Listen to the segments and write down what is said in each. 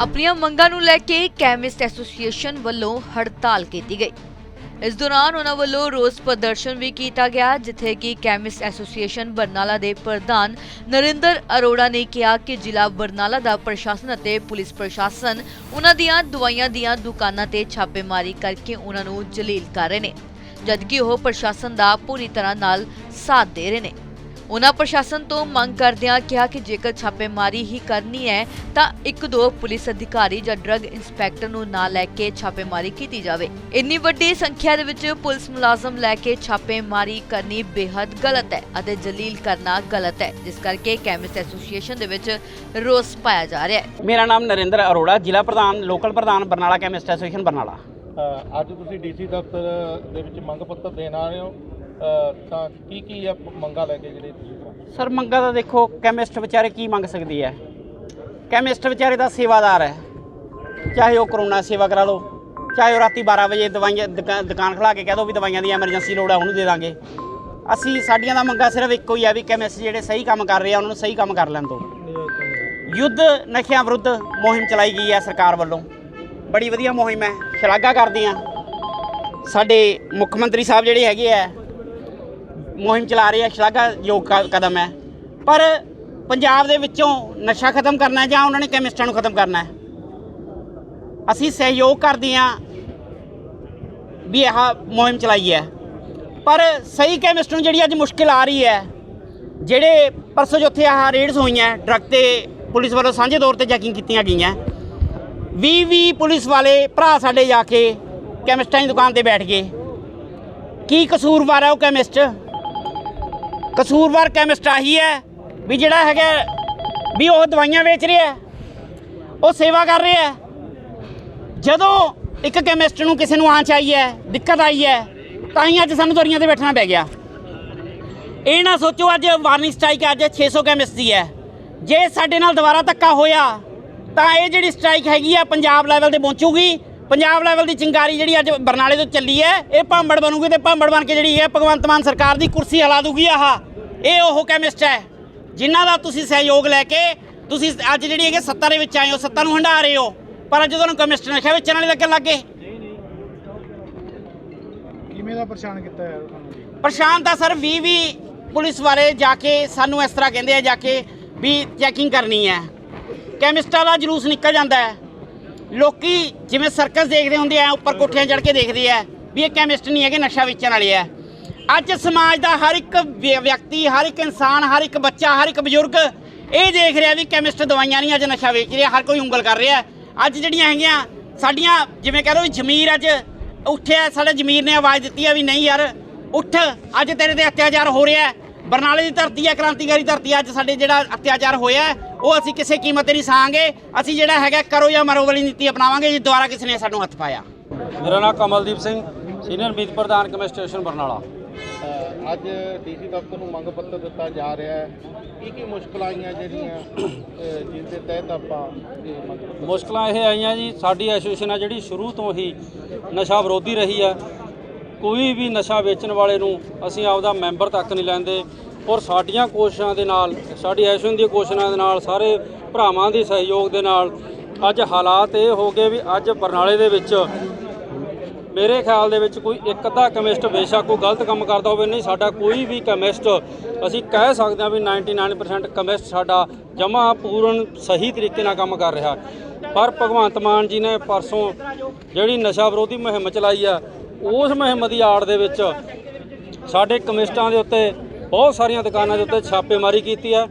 ਆਪਣੀਆਂ ਮੰਗਾਂ ਨੂੰ ਲੈ ਕੇ ਕੈਮਿਸਟ ਐਸੋਸੀਏਸ਼ਨ ਵੱਲੋਂ ਹੜਤਾਲ ਕੀਤੀ ਗਈ। ਇਸ ਦੌਰਾਨ ਉਹਨਾਂ ਵੱਲੋਂ ਰੋਸ ਪ੍ਰਦਰਸ਼ਨ ਵੀ ਕੀਤਾ ਗਿਆ, ਜਿੱਥੇ ਕਿ ਕੈਮਿਸਟ ਐਸੋਸੀਏਸ਼ਨ ਬਰਨਾਲਾ ਦੇ ਪ੍ਰਧਾਨ ਨਰਿੰਦਰ ਅਰੋੜਾ ਨੇ ਕਿਹਾ ਕਿ ਜ਼ਿਲ੍ਹਾ ਬਰਨਾਲਾ ਦਾ ਪ੍ਰਸ਼ਾਸਨ ਅਤੇ ਪੁਲਿਸ ਪ੍ਰਸ਼ਾਸਨ ਉਹਨਾਂ ਦੀਆਂ ਦਵਾਈਆਂ ਦੀਆਂ ਦੁਕਾਨਾਂ ਤੇ ਛਾਪੇਮਾਰੀ ਕਰਕੇ ਉਹਨਾਂ ਨੂੰ ਜਲੀਲ ਕਰ ਰਹੇ ਨੇ, ਜਦਕਿ ਉਹ ਪ੍ਰਸ਼ਾਸਨ ਦਾ ਪੂਰੀ ਤਰ੍ਹਾਂ ਨਾਲ ਸਾਥ ਦੇ ਰਹੇ ਨੇ। ਉਹਨਾਂ ਪ੍ਰਸ਼ਾਸਨ ਤੋਂ ਮੰਗ ਕਰਦਿਆਂ ਕਿਹਾ ਕਿ ਜੇਕਰ ਛਾਪੇਮਾਰੀ ਹੀ ਕਰਨੀ ਹੈ ਤਾਂ ਇੱਕ ਦੋ ਪੁਲਿਸ ਅਧਿਕਾਰੀ ਜਾਂ ਡਰੱਗ ਇੰਸਪੈਕਟਰ ਨੂੰ ਨਾ ਲੈ ਕੇ ਛਾਪੇਮਾਰੀ ਕੀਤੀ ਜਾਵੇ। ਇੰਨੀ ਵੱਡੀ ਸੰਖਿਆ ਦੇ ਵਿੱਚ ਪੁਲਿਸ ਮੁਲਾਜ਼ਮ ਲੈ ਕੇ ਛਾਪੇਮਾਰੀ ਕਰਨੀ ਬੇहद ਗਲਤ ਹੈ ਅਤੇ ਜਲੀਲ ਕਰਨਾ ਗਲਤ ਹੈ ਜਿਸ ਕਰਕੇ ਕੈਮਿਸਟ ਐਸੋਸੀਏਸ਼ਨ ਦੇ ਵਿੱਚ ਰੋਸ ਪਾਇਆ ਜਾ ਰਿਹਾ ਹੈ। ਮੇਰਾ ਨਾਮ ਨਰਿੰਦਰ ਅਰੋੜਾ ਜ਼ਿਲ੍ਹਾ ਪ੍ਰਧਾਨ ਲੋਕਲ ਪ੍ਰਧਾਨ ਬਰਨਾਲਾ ਕੈਮਿਸਟ ਐਸੋਸੀਏਸ਼ਨ ਬਰਨਾਲਾ। ਅੱਜ ਤੁਸੀਂ ਡੀਸੀ ਦਫ਼ਤਰ ਦੇ ਵਿੱਚ ਮੰਗ ਪੱਤਰ ਦੇਣ ਆ ਰਹੇ ਹੋ। ਤਾਂ ਕੀ ਕੀ ਆ ਮੰਗਾਂ ਲੈ ਕੇ ਜਿਹੜੇ ਤੁਸੀਂ ਸਰ, ਮੰਗਾ ਤਾਂ ਦੇਖੋ ਕੈਮਿਸਟ ਵਿਚਾਰੇ ਕੀ ਮੰਗ ਸਕਦੀ ਹੈ? ਕੈਮਿਸਟ ਵਿਚਾਰੇ ਦਾ ਸੇਵਾਦਾਰ ਹੈ। ਚਾਹੇ ਉਹ ਕਰੋਨਾ ਸੇਵਾ ਕਰਾ ਲਓ, ਚਾਹੇ ਉਹ ਰਾਤੀ 12 ਵਜੇ ਦਵਾਈਆਂ, ਦੁਕਾ- ਦੁਕਾਨ ਖੁਲਾ ਕੇ ਕਹਿ ਦੋ ਵੀ ਦਵਾਈਆਂ ਦੀ ਐਮਰਜੈਂਸੀ ਲੋੜ ਹੈ ਉਹਨੂੰ ਦੇ ਦਾਂਗੇ। ਅਸੀਂ, ਸਾਡੀਆਂ ਦਾ ਮੰਗਾ ਸਿਰਫ ਇੱਕੋ ਹੀ ਆ ਵੀ ਕੈਮਿਸਟ ਜਿਹੜੇ ਸਹੀ ਕੰਮ ਕਰ ਰਹੇ ਆ, ਉਹਨਾਂ ਨੂੰ ਸਹੀ ਕੰਮ ਕਰ ਲੈਣ ਦਿਓ ਯੁੱਧ ਨਸ਼ਿਆਂ ਵਿਰੁੱਧ ਮੁਹਿੰਮ ਚਲਾਈ ਗਈ ਹੈ ਸਰਕਾਰ ਵੱਲੋਂ। ਬੜੀ ਵਧੀਆ ਮੁਹਿੰਮ ਹੈ, ਸ਼ਲਾਘਾ ਕਰਦੇ ਆ ਸਾਡੇ ਮੁੱਖ ਮੰਤਰੀ ਸਾਹਿਬ ਜਿਹੜੇ ਹੈਗੇ ਆ ਮੁਹਿੰਮ ਚਲਾ ਰਹੇ ਆ ਸ਼ਲਾਘਾਯੋਗ ਕ- ਕਦਮ ਹੈ। ਪਰ ਪੰਜਾਬ ਦੇ ਵਿੱਚੋਂ ਨਸ਼ਾ ਖਤਮ ਕਰਨਾ ਹੈ ਜਾਂ ਉਹਨਾਂ ਨੇ ਕੈਮਿਸਟਾਂ ਨੂੰ ਖਤਮ ਕਰਨਾ ਹੈ। ਅਸੀਂ ਸਹਿਯੋਗ ਕਰਦੇ ਆ ਵੀ ਇਹ ਮੁਹਿੰਮ ਚਲਾਈ ਹੈ। ਪਰ ਸਹੀ ਕੈਮਿਸਟ ਨੂੰ ਜਿਹੜੀ ਅੱਜ ਮੁਸ਼ਕਿਲ ਆ ਰਹੀ ਹੈ, ਜਿਹੜੇ ਪਰਸੋਂ ਜਿੱਥੇ ਆਹ ਰੇਡਸ ਹੋਈਆਂ ਡਰੱਗ ਤੇ ਪੁਲਿਸ ਵੱਲੋਂ ਸਾਂਝੇ ਤੌਰ ਤੇ ਚੈਕਿੰਗ ਕੀਤੀਆਂ ਗਈਆਂ 20 20 ਪੁਲਿਸ ਵਾਲੇ ਭਰਾ ਸਾਡੇ ਜਾ ਕੇ ਕੈਮਿਸਟਾਂ ਦੀ ਦੁਕਾਨ ਤੇ ਬੈਠ ਗਏ। ਕੀ ਕਸੂਰਵਾਰ ਹੈ ਉਹ ਕੈਮਿਸਟ ਕਸੂਰਵਾਰ ਕੈਮਿਸਟ ਆਹੀ ਹੈ ਵੀ ਜਿਹੜਾ ਹੈਗਾ ਵੀ ਉਹ ਦਵਾਈਆਂ ਵੇਚ ਰਿਹਾ ਉਹ ਸੇਵਾ ਕਰ ਰਿਹਾ ਜਦੋਂ ਇੱਕ ਕੈਮਿਸਟ ਨੂੰ ਕਿਸੇ ਨੂੰ ਆਂਚ ਆਈ ਹੈ, ਦਿੱਕਤ ਆਈ ਹੈ, ਤਾਂ ਹੀ ਅੱਜ ਸਾਨੂੰ ਦਰੀਆਂ ਤੇ ਬੈਠਣਾ ਪੈ ਗਿਆ। ਇਹ ਨਾ ਸੋਚੋ ਅੱਜ ਵਾਰਨਿੰਗ ਸਟ੍ਰਾਈਕ ਅੱਜ 600 ਕੈਮਿਸਟ ਦੀ ਹੈ। ਜੇ ਸਾਡੇ ਨਾਲ ਦੁਬਾਰਾ ਧੱਕਾ ਹੋਇਆ, ਤਾਂ ਇਹ ਜਿਹੜੀ ਸਟ੍ਰਾਈਕ ਹੈਗੀ ਆ, ਪੰਜਾਬ ਲੈਵਲ ਤੇ ਪਹੁੰਚੂਗੀ। ਪੰਜਾਬ ਲੈਵਲ ਦੀ ਚਿੰਗਾਰੀ ਜਿਹੜੀ ਅੱਜ ਬਰਨਾਲੇ ਤੋਂ ਚੱਲੀ ਹੈ, ਇਹ ਭਾਂਬੜ ਬਣੂਗੀ ਤੇ ਭਾਂਬੜ ਬਣ ਕੇ ਜਿਹੜੀ ਹੈ, ਭਗਵੰਤ ਮਾਨ ਸਰਕਾਰ ਦੀ ਕੁਰਸੀ ਹਿਲਾ ਦੂਗੀ ਆਹ। ਇਹ ਉਹ ਕੈਮਿਸਟ ਹੈ ਜਿਨ੍ਹਾਂ ਦਾ ਤੁਸੀਂ ਸਹਿਯੋਗ ਲੈ ਕੇ ਤੁਸੀਂ ਅੱਜ ਜਿਹੜੀ ਹੈਗੇ ਸੱਤਾ ਦੇ ਵਿੱਚ ਆਏ ਹੋ ਸੱਤਾ ਨੂੰ ਹੰਢਾ ਰਹੇ ਹੋ ਪਰ ਅੱਜ ਤੁਹਾਨੂੰ ਕੈਮਿਸਟ ਨਸ਼ਾ ਵੇਚਣ ਵਾਲੇ ਲੱਗਣ ਲੱਗੇ ਕਿਵੇਂ ਦਾ ਪਰੇਸ਼ਾਨ ਕੀਤਾ ਹੈ ਤੁਹਾਨੂੰ ਜੀ? ਪਰੇਸ਼ਾਨ ਤਾਂ ਸਰ 20 ਵੀ ਪੁਲਿਸ ਵਾਲੇ ਜਾ ਕੇ ਸਾਨੂੰ ਇਸ ਤਰ੍ਹਾਂ ਕਹਿੰਦੇ ਆ ਜਾ ਕੇ ਵੀ ਚੈਕਿੰਗ ਕਰਨੀ ਹੈ। ਕੈਮਿਸਟਾਂ ਦਾ ਜਲੂਸ ਨਿਕਲ ਜਾਂਦਾ ਹੈ। ਲੋਕੀ ਜਿਵੇਂ ਸਰਕਸ ਦੇਖਦੇ ਹੁੰਦੇ ਆ ਉੱਪਰ ਕੋਠਿਆਂ ਚੜ੍ਹ ਕੇ ਦੇਖਦੇ ਆ ਵੀ ਇਹ ਕੈਮਿਸਟ ਨਹੀਂ ਹੈਗੇ ਨਸ਼ਾ ਵੇਚਣ ਵਾਲੇ ਆ। ਅੱਜ ਸਮਾਜ ਦਾ ਹਰ ਇੱਕ ਵਿ- ਵਿਅਕਤੀ, ਹਰ ਇੱਕ ਇਨਸਾਨ, ਹਰ ਇੱਕ ਬੱਚਾ, ਹਰ ਇੱਕ ਬਜ਼ੁਰਗ ਇਹ ਦੇਖ ਰਿਹਾ ਵੀ ਕੈਮਿਸਟ ਦਵਾਈਆਂ ਨਹੀਂ ਅੱਜ ਨਸ਼ਾ ਵੇਚ ਰਿਹਾ, ਹਰ ਕੋਈ ਉਂਗਲ ਕਰ ਰਿਹਾ। ਅੱਜ ਜਿਹੜੀਆਂ ਹੈਗੀਆਂ, ਸਾਡੀਆਂ ਜਿਵੇਂ ਕਹ ਲਓ ਜ਼ਮੀਰ ਅੱਜ ਉੱਠਿਆ, ਸਾਡੇ ਜ਼ਮੀਰ ਨੇ ਆਵਾਜ਼ ਦਿੱਤੀ ਆ ਵੀ ਨਹੀਂ ਯਾਰ, ਉੱਠ, ਅੱਜ ਤੇਰੇ ਤੇ ਅਤਿਆਚਾਰ ਹੋ ਰਿਹਾ ਬਰਨਾਲੇ ਦੀ ਧਰਤੀ ਹੈ, ਕ੍ਰਾਂਤੀਕਾਰੀ ਧਰਤੀ ਅੱਜ ਸਾਡੇ ਜਿਹੜਾ ਅਤਿਆਚਾਰ ਹੋਇਆ ਉਹ ਅਸੀਂ ਕਿਸੇ ਕੀਮਤ ਤੇ ਨਹੀਂ ਸਾਂਗੇ। ਅਸੀਂ ਜਿਹੜਾ ਹੈਗਾ, ਕਰੋ ਜਾਂ ਮਰੋ ਵਾਲੀ ਨੀਤੀ ਅਪਣਾਵਾਂਗੇ ਜੇ ਦੁਬਾਰਾ ਕਿਸੇ ਨੇ ਸਾਨੂੰ ਹੱਥ ਪਾਇਆ। ਮੇਰਾ ਨਾਮ ਕਮਲਦੀਪ ਸਿੰਘ ਸੀਨੀਅਰ ਮੀਤ ਪ੍ਰਧਾਨ ਕਮਿਸ਼ਨ ਬਰਨਾਲਾ। ਅੱਜ ਡੀਸੀ ਦਫ਼ਤਰ ਨੂੰ ਮੰਗ ਪੱਤਰ ਦਿੱਤਾ ਜਾ ਰਿਹਾ ਹੈ। ਕੀ ਕੀ ਮੁਸ਼ਕਲਾਂ ਆਈਆਂ ਜਿਹੜੀਆਂ ਜਿਸ ਦੇ ਤਹਿਤ ਆਪਾਂ ਇਹ ਮੰਗ ਪੱਤਰ ਮੁਸ਼ਕਲਾਂ ਇਹ ਆਈਆਂ ਜੀ, ਸਾਡੀ ਐਸੋਸੀਏਸ਼ਨ ਆ ਜਿਹੜੀ ਸ਼ੁਰੂ ਤੋਂ ਹੀ ਨਸ਼ਾ ਵਿਰੋਧੀ ਰਹੀ ਆ। ਕੋਈ ਵੀ ਨਸ਼ਾ ਵੇਚਣ ਵਾਲੇ ਨੂੰ ਅਸੀਂ ਆਪਦਾ ਮੈਂਬਰ ਤੱਕ ਨਹੀਂ ਲੈਂਦੇ। ਔਰ ਸਾਡੀਆਂ ਕੋਸ਼ਿਸ਼ਾਂ ਦੇ ਨਾਲ, ਸਾਡੀ ਐਸੋਸੀਏਸ਼ਨ ਦੀਆਂ ਕੋਸ਼ਿਸ਼ਾਂ ਦੇ ਨਾਲ, ਸਾਰੇ ਭਰਾਵਾਂ ਦੇ ਸਹਿਯੋਗ ਦੇ ਨਾਲ ਅੱਜ ਹਾਲਾਤ ਇਹ ਹੋ ਗਏ ਵੀ ਅੱਜ ਬਰਨਾਲੇ ਦੇ ਵਿੱਚ ਮੇਰੇ ਖਿਆਲ ਦੇ ਵਿੱਚ ਕੋਈ ਇੱਕ ਅੱਧਾ ਕੈਮਿਸਟ ਬੇਸ਼ੱਕ ਕੋਈ ਗਲਤ ਕੰਮ ਕਰਦਾ ਹੋਵੇ, ਨਹੀਂ, ਸਾਡਾ ਕੋਈ ਵੀ ਕੈਮਿਸਟ ਅਸੀਂ ਕਹਿ ਸਕਦੇ ਹਾਂ ਵੀ 99% ਕੈਮਿਸਟ ਸਾਡਾ ਜਮਾ ਪੂਰਨ ਸਹੀ ਤਰੀਕੇ ਨਾਲ ਕੰਮ ਕਰ ਰਿਹਾ। ਪਰ ਭਗਵੰਤ ਮਾਨ ਜੀ ਨੇ ਪਰਸੋਂ ਜਿਹੜੀ ਨਸ਼ਾ ਵਿਰੋਧੀ ਮੁਹਿੰਮ ਚਲਾਈ ਆ, ਉਸ ਮੁਹਿੰਮ ਦੀ ਆੜ ਦੇ ਵਿੱਚ ਸਾਡੇ ਕਮਿਸਟਾਂ ਦੇ ਉੱਤੇ ਬਹੁਤ ਸਾਰੀਆਂ ਦੁਕਾਨਾਂ ਦੇ ਉੱਤੇ ਛਾਪੇਮਾਰੀ ਕੀਤੀ ਹੈ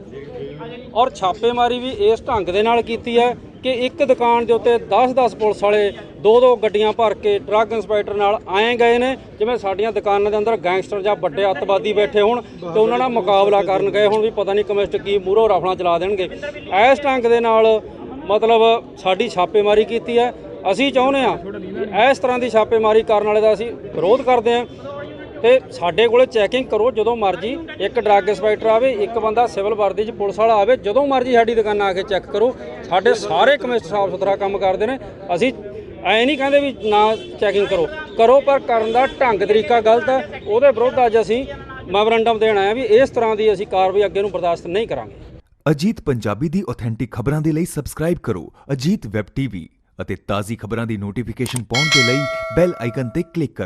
ਔਰ ਛਾਪੇਮਾਰੀ ਵੀ ਇਸ ਢੰਗ ਦੇ ਨਾਲ ਕੀਤੀ ਹੈ ਕਿ ਇੱਕ ਦੁਕਾਨ ਦੇ ਉੱਤੇ 10-10 ਪੁਲਿਸ ਵਾਲੇ ਦੋ ਦੋ ਗੱਡੀਆਂ ਭਰ ਕੇ ਡਰੱਗ ਇੰਸਪੈਕਟਰ ਨਾਲ ਆਏ ਗਏ ਨੇ, ਜਿਵੇਂ ਸਾਡੀਆਂ ਦੁਕਾਨਾਂ ਦੇ ਅੰਦਰ ਗੈਂਗਸਟਰ ਜਾਂ ਵੱਡੇ ਅੱਤਵਾਦੀ ਬੈਠੇ ਹੋਣ ਤੇ ਉਹਨਾਂ ਨਾਲ ਮੁਕਾਬਲਾ ਕਰਨ ਗਏ ਹੁਣ ਵੀ ਪਤਾ ਨਹੀਂ ਕਮਿਸਟ ਕੀ ਮੂਹਰੋਂ ਰਫਲਾਂ ਚਲਾ ਦੇਣਗੇ। ਇਸ ਢੰਗ ਦੇ ਨਾਲ ਮਤਲਬ ਸਾਡੀ ਛਾਪੇਮਾਰੀ ਕੀਤੀ ਹੈ। ਅਸੀਂ ਚਾਹੁੰਦੇ ਆ ਇਸ ਤਰ੍ਹਾਂ ਦੀ ਛਾਪੇਮਾਰੀ ਕਰਨ ਵਾਲੇ ਦਾ ਅਸੀਂ ਵਿਰੋਧ ਕਰਦੇ ਹਾਂ। ਤੇ ਸਾਡੇ ਕੋਲੇ ਚੈਕਿੰਗ ਕਰੋ ਜਦੋਂ ਮਰਜ਼ੀ। ਇੱਕ ਡਰੱਗ ਇੰਸਪੈਕਟਰ ਆਵੇ, ਇੱਕ ਬੰਦਾ ਸਿਵਲ ਵਰਦੀ 'ਚ ਪੁਲਿਸ ਵਾਲਾ ਆਵੇ, ਜਦੋਂ ਮਰਜ਼ੀ ਸਾਡੀ ਦੁਕਾਨਾਂ ਆ ਕੇ ਚੈੱਕ ਕਰੋ। ਸਾਡੇ ਸਾਰੇ ਕਮਿਸ਼ਨਰ ਸਾਫ਼ ਸੁਥਰਾ ਕੰਮ ਕਰਦੇ ਨੇ। ਅਸੀਂ ਐ ਨਹੀਂ ਕਹਿੰਦੇ ਵੀ ਨਾ ਚੈਕਿੰਗ ਕਰੋ। ਕਰੋ, ਪਰ ਕਰਨ ਦਾ ਢੰਗ, ਤਰੀਕਾ ਗਲਤ ਹੈ। ਉਹਦੇ ਵਿਰੁੱਧ ਅੱਜ ਅਸੀਂ ਮੈਮੋਰੰਡਮ ਦੇਣ ਆਏ ਹਾਂ ਵੀ ਇਸ ਤਰ੍ਹਾਂ ਦੀ ਅਸੀਂ ਕਾਰਵਾਈ ਅੱਗੇ ਨੂੰ ਬਰਦਾਸ਼ਤ ਨਹੀਂ ਕਰਾਂਗੇ। ਅਜੀਤ ਪੰਜਾਬੀ ਦੀ ਆਥੈਂਟਿਕ ਖਬਰਾਂ ਦੇ ਲਈ ਸਬਸਕ੍ਰਾਈਬ ਕਰੋ। ਅਜੀਤ ਵੈਬ ਟੀਵੀ ਅਤੇ ਤਾਜ਼ੀ ਖਬਰਾਂ ਦੀ ਨੋਟੀਫਿਕੇਸ਼ਨ ਪਾਉਣ ਦੇ ਲਈ ਬੈਲ ਆਈਕਨ ਤੇ ਕਲਿੱਕ ਕਰੋ।